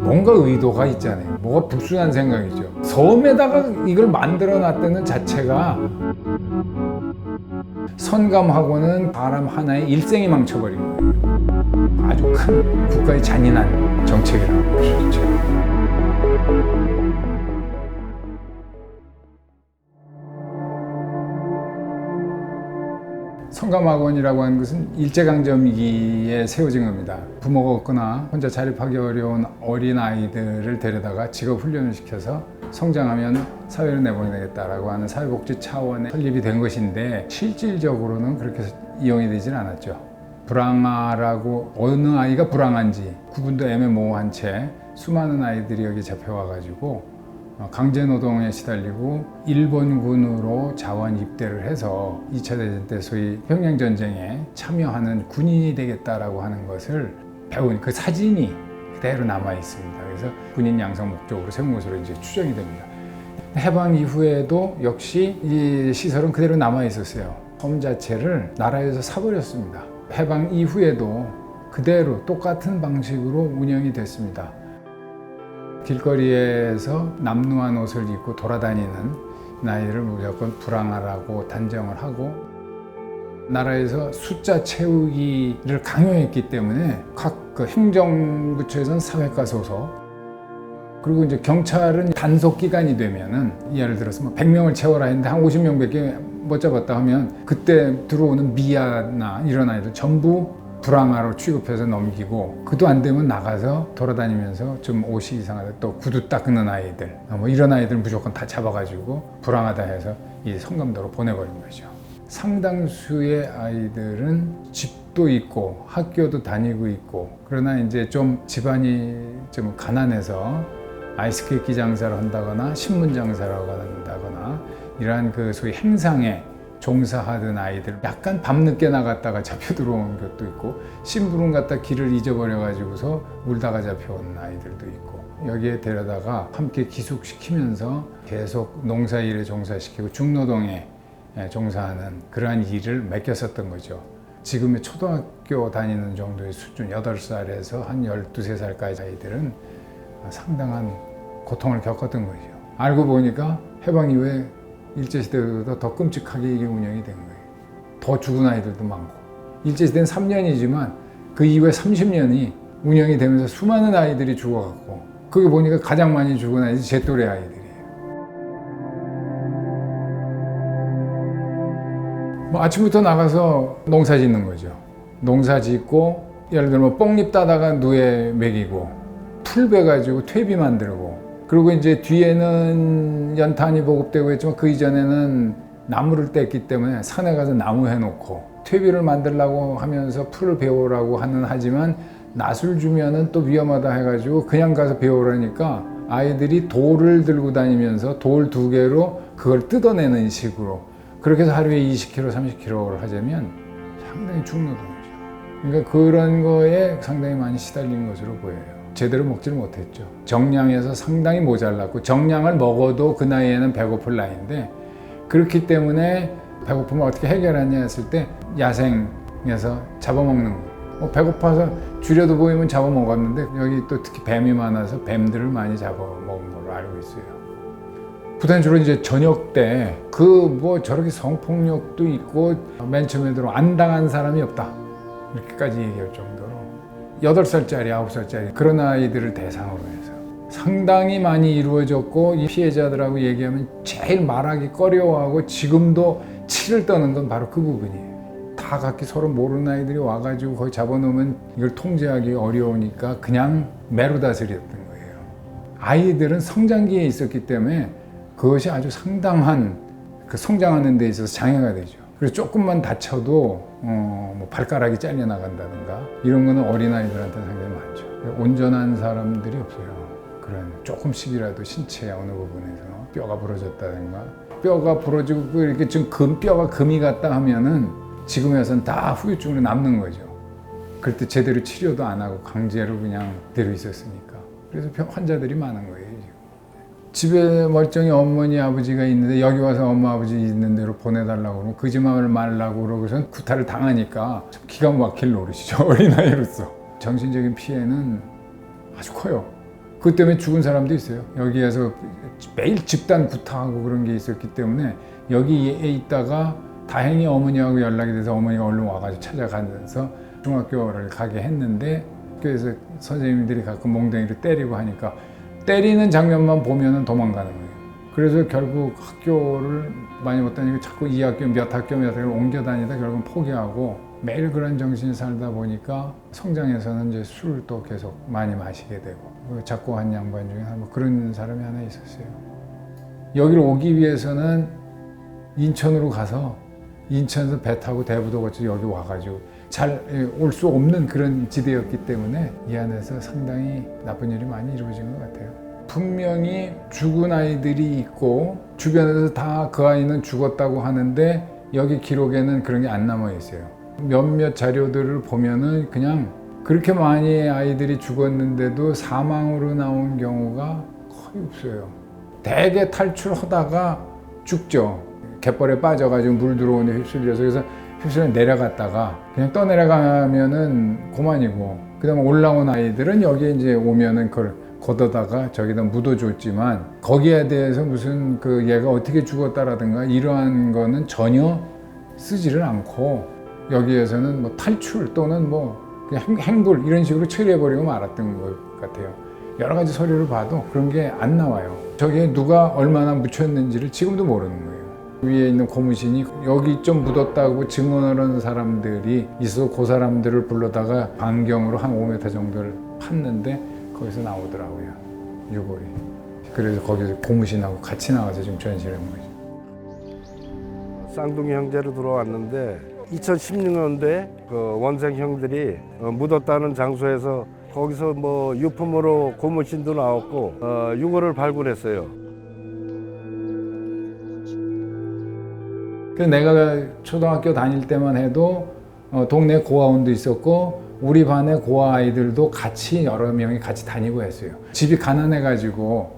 뭔가 의도가 있잖아요. 뭐가 불순한 생각이죠. 섬에다가 이걸 만들어 놨다는 자체가 선감하고는 사람 하나의 일생이 망쳐버린 거예요. 아주 큰 국가의 잔인한 정책이라고 볼 수 있죠. 성감학원이라고 하는 것은 일제강점기에 세워진 겁니다. 부모가 없거나 혼자 자립하기 어려운 어린 아이들을 데려다가 직업 훈련을 시켜서 성장하면 사회를 내보내겠다라고 하는 사회복지 차원에 설립이 된 것인데 실질적으로는 그렇게 이용이 되진 않았죠. 불황아라고 어느 아이가 불황한지 구분도 애매모호한 채 수많은 아이들이 여기 잡혀와가지고 어, 강제 노동에 시달리고 일본군으로 자원 입대를 해서 2차 대전 때 소위 평양 전쟁에 참여하는 군인이 되겠다라고 하는 것을 배운 그 사진이 그대로 남아 있습니다. 그래서 군인 양성 목적으로 세운 것으로 이제 추정이 됩니다. 해방 이후에도 역시 이 시설은 그대로 남아 있었어요. 섬 자체를 나라에서 사버렸습니다. 해방 이후에도 그대로 똑같은 방식으로 운영이 됐습니다. 길거리에서 남루한 옷을 입고 돌아다니는 나이를 무조건 불황하라고 단정을 하고 나라에서 숫자 채우기를 강요했기 때문에 각 그 행정부처에서는 사회과 소속. 그리고 이제 경찰은 단속 기간이 되면은 예를 들어서 뭐 100명을 채워라 했는데 한 50명밖에 못 잡았다 하면 그때 들어오는 미아나 이런 아이들 전부 불황아로 취급해서 넘기고 그도 안 되면 나가서 돌아다니면서 좀 옷이 이상하다 또 구두 닦는 아이들 뭐 이런 아이들 무조건 다 잡아가지고 불황하다 해서 이 성감도로 보내버린 거죠. 상당수의 아이들은 집도 있고 학교도 다니고 있고 그러나 이제 좀 집안이 좀 가난해서 아이스케이크 장사를 한다거나 신문 장사를 한다거나 이러한 그 소위 행상에 종사하던 아이들 약간 밤늦게 나갔다가 잡혀 들어온 것도 있고 심부름 갔다 길을 잊어버려 가지고서 울다가 잡혀온 아이들도 있고 여기에 데려다가 함께 기숙시키면서 계속 농사일에 종사시키고 중노동에 종사하는 그러한 일을 맡겼었던 거죠. 지금의 초등학교 다니는 정도의 수준 8살에서 한 12, 3살까지 아이들은 상당한 고통을 겪었던 거죠. 알고 보니까 해방 이후에 일제시대보다 더 끔찍하게 이게 운영이 된 거예요. 더 죽은 아이들도 많고. 일제시대는 3년이지만 그 이후에 30년이 운영이 되면서 수많은 아이들이 죽어갔고, 그게 보니까 가장 많이 죽은 아이들이 제 또래 아이들이에요. 뭐 아침부터 나가서 농사 짓는 거죠. 농사 짓고, 예를 들면 뭐 뽕잎 따다가 누에 먹이고, 풀 베가지고 퇴비 만들고, 그리고 이제 뒤에는 연탄이 보급되고 했지만 그 이전에는 나무를 뗐기 때문에 산에 가서 나무 해놓고 퇴비를 만들라고 하면서 풀을 베오라고 하는 하지만 낫을 주면은 또 위험하다 해가지고 그냥 가서 베오라니까 아이들이 돌을 들고 다니면서 돌 두 개로 그걸 뜯어내는 식으로 그렇게 해서 하루에 20kg, 30kg를 하자면 상당히 중노동이죠. 그러니까 그런 거에 상당히 많이 시달린 것으로 보여요. 제대로 먹지를 못했죠. 정량에서 상당히 모자랐고 정량을 먹어도 그 나이에는 배고플 나이인데 그렇기 때문에 배고픔을 어떻게 해결하냐 했을 때 야생에서 잡아먹는 거. 뭐 배고파서 줄여도 보이면 잡아먹었는데 여기 또 특히 뱀이 많아서 뱀들을 많이 잡아먹은 걸로 알고 있어요. 부단 주로 이제 저녁 때 그 뭐 저렇게 성폭력도 있고 맨 처음에 들어 안 당한 사람이 없다 이렇게까지 얘기할 정도로 8살짜리, 9살짜리 그런 아이들을 대상으로 해서 상당히 많이 이루어졌고 이 피해자들하고 얘기하면 제일 말하기 꺼려워하고 지금도 치를 떠는 건 바로 그 부분이에요. 다 각기 서로 모르는 아이들이 와가지고 거기 잡아놓으면 이걸 통제하기 어려우니까 그냥 매로 다스렸던 거예요. 아이들은 성장기에 있었기 때문에 그것이 아주 상당한 그 성장하는 데 있어서 장애가 되죠. 그래서 조금만 다쳐도 어, 뭐 발가락이 잘려 나간다든가 이런 거는 어린 아이들한테 상당히 많죠. 온전한 사람들이 없어요. 그런 조금씩이라도 신체 어느 부분에서 뼈가 부러졌다든가 뼈가 부러지고 그 이렇게 좀금 뼈가 금이 갔다 하면은 지금에선 다 후유증으로 남는 거죠. 그럴 때 제대로 치료도 안 하고 강제로 그냥 그대로 있었으니까. 그래서 병- 환자들이 많은 거예요. 집에 멀쩡히 어머니 아버지가 있는데 여기 와서 엄마 아버지 있는 대로 보내달라고 그러고 거짓말을 말라고 그러고선 구타를 당하니까 참 기가 막힐 노릇이죠 어린아이로서. 정신적인 피해는 아주 커요. 그것 때문에 죽은 사람도 있어요. 여기에서 매일 집단 구타하고 그런 게 있었기 때문에 여기에 있다가 다행히 어머니하고 연락이 돼서 어머니가 얼른 와가지고 찾아가면서 중학교를 가게 했는데 학교에서 선생님들이 가끔 몽둥이를 때리고 하니까 때리는 장면만 보면은 도망가는 거예요. 그래서 결국 학교를 많이 못 다니고 자꾸 이 학교 몇 학교 몇 학교를 옮겨 다니다 결국은 포기하고 매일 그런 정신이 살다 보니까 성장에서는 이제 술을 또 계속 많이 마시게 되고 그 작고 한 양반 중에 뭐 그런 사람이 하나 있었어요. 여기를 오기 위해서는 인천으로 가서 인천에서 배 타고 대부도 거쳐 여기 와가지고 잘 올 수 없는 그런 지대였기 때문에 이 안에서 상당히 나쁜 일이 많이 이루어진 것 같아요. 분명히 죽은 아이들이 있고 주변에서 다 그 아이는 죽었다고 하는데 여기 기록에는 그런 게 안 남아 있어요. 몇몇 자료들을 보면은 그냥 그렇게 많이 아이들이 죽었는데도 사망으로 나온 경우가 거의 없어요. 대개 탈출하다가 죽죠. 갯벌에 빠져가지고 물 들어오는데 휩쓸려서 그래서 휩쓸려 내려갔다가 그냥 떠내려가면은 그만이고 그다음에 올라온 아이들은 여기 이제 오면은 그걸 걷어다가 저기다 묻어줬지만 거기에 대해서 무슨 그 얘가 어떻게 죽었다라든가 이러한 거는 전혀 쓰지를 않고 여기에서는 뭐 탈출 또는 뭐 그냥 행- 행불 이런 식으로 처리해버리고 말았던 것 같아요. 여러 가지 서류를 봐도 그런 게 안 나와요. 저기에 누가 얼마나 묻혔는지를 지금도 모르는 거예요. 위에 있는 고무신이 여기 좀 묻었다고 증언을 하는 사람들이 있어 그 사람들을 불러다가 반경으로 한 5m 정도를 팠는데 거기서 나오더라고요. 유골이. 그래서 거기서 고무신하고 같이 나와서 지금 전시를 한 거죠. 쌍둥이 형제로 들어왔는데 2016년도에 그 원생 형들이 어, 묻었다는 장소에서 거기서 뭐 유품으로 고무신도 나왔고 어, 유골을 발굴했어요. 그래서 내가 초등학교 다닐 때만 해도 어, 동네 고아원도 있었고 우리 반의 고아 아이들도 같이 여러 명이 같이 다니고 했어요. 집이 가난해가지고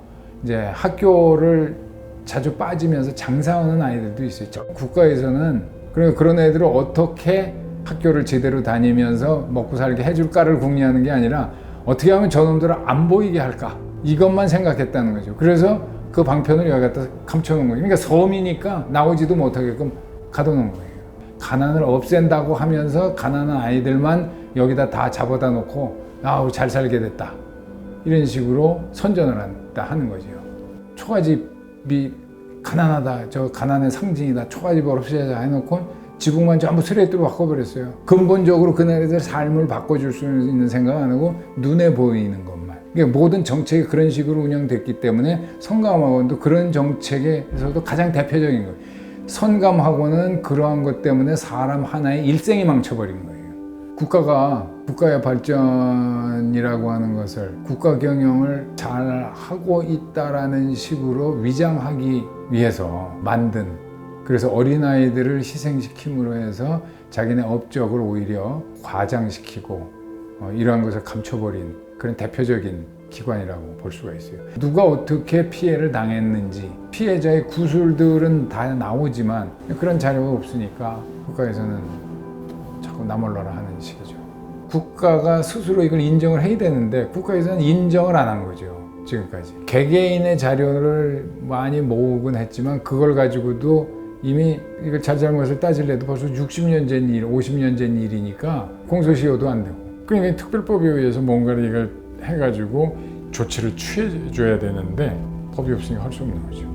이제 학교를 자주 빠지면서 장사하는 아이들도 있어요. 저 국가에서는 그러니까 그런 애들을 어떻게 학교를 제대로 다니면서 먹고 살게 해줄까를 궁리하는 게 아니라 어떻게 하면 저놈들을 안 보이게 할까 이것만 생각했다는 거죠. 그래서 그 방편을 여기 갖다 감춰놓은 거예요. 그러니까 섬이니까 나오지도 못하게끔 가둬놓은 거예요. 가난을 없앤다고 하면서 가난한 아이들만 여기다 다 잡아다 놓고 아우 잘 살게 됐다 이런 식으로 선전을 한다 하는 거죠. 초가집이 가난하다 저 가난의 상징이다 초가집을 없애자 해놓고 지붕만 전부 스레트로 바꿔버렸어요. 근본적으로 그날의 삶을 바꿔줄 수 있는 생각 안 하고 눈에 보이는. 그러니까 모든 정책이 그런 식으로 운영됐기 때문에 성감학원도 그런 정책에서도 가장 대표적인 거예요. 선감학원은 그러한 것 때문에 사람 하나의 일생이 망쳐버린 거예요. 국가가 국가의 발전이라고 하는 것을 국가 경영을 잘 하고 있다라는 식으로 위장하기 위해서 만든 그래서 어린아이들을 희생시킴으로 해서 자기네 업적을 오히려 과장시키고 어, 이러한 것을 감춰버린 그런 대표적인 기관이라고 볼 수가 있어요. 누가 어떻게 피해를 당했는지 피해자의 구술들은 다 나오지만 그런 자료가 없으니까 국가에서는 자꾸 나몰라라 하는 식이죠. 국가가 스스로 이걸 인정을 해야 되는데 국가에서는 인정을 안 한 거죠. 지금까지 개개인의 자료를 많이 모으곤 했지만 그걸 가지고도 이미 이걸 잘잘못을 따질래도 벌써 60년 전 일, 50년 전 일이니까 공소시효도 안 되고 그러니까 특별법에 의해서 뭔가를 이걸 해가지고 조치를 취해줘야 되는데 법이 없으니까 할 수 없는 거죠.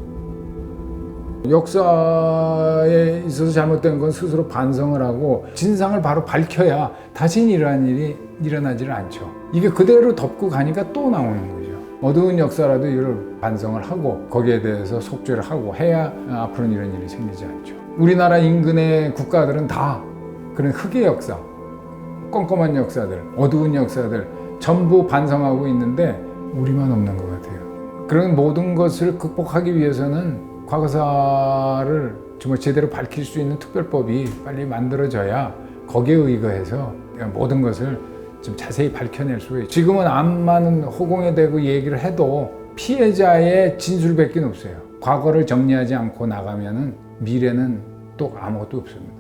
역사에 있어서 잘못된 건 스스로 반성을 하고 진상을 바로 밝혀야 다시는 이러한 일이 일어나지를 않죠. 이게 그대로 덮고 가니까 또 나오는 거죠. 어두운 역사라도 이걸 반성을 하고 거기에 대해서 속죄를 하고 해야 앞으로는 이런 일이 생기지 않죠. 우리나라 인근의 국가들은 다 그런 흑의 역사, 껌껌한 역사들, 어두운 역사들 전부 반성하고 있는데 우리만 없는 것 같아요. 그런 모든 것을 극복하기 위해서는 과거사를 정말 제대로 밝힐 수 있는 특별법이 빨리 만들어져야 거기에 의거해서 모든 것을 좀 자세히 밝혀낼 수가 있어요. 지금은 암만 허공에 대고 얘기를 해도 피해자의 진술밖에 없어요. 과거를 정리하지 않고 나가면은 미래는 또 아무것도 없습니다.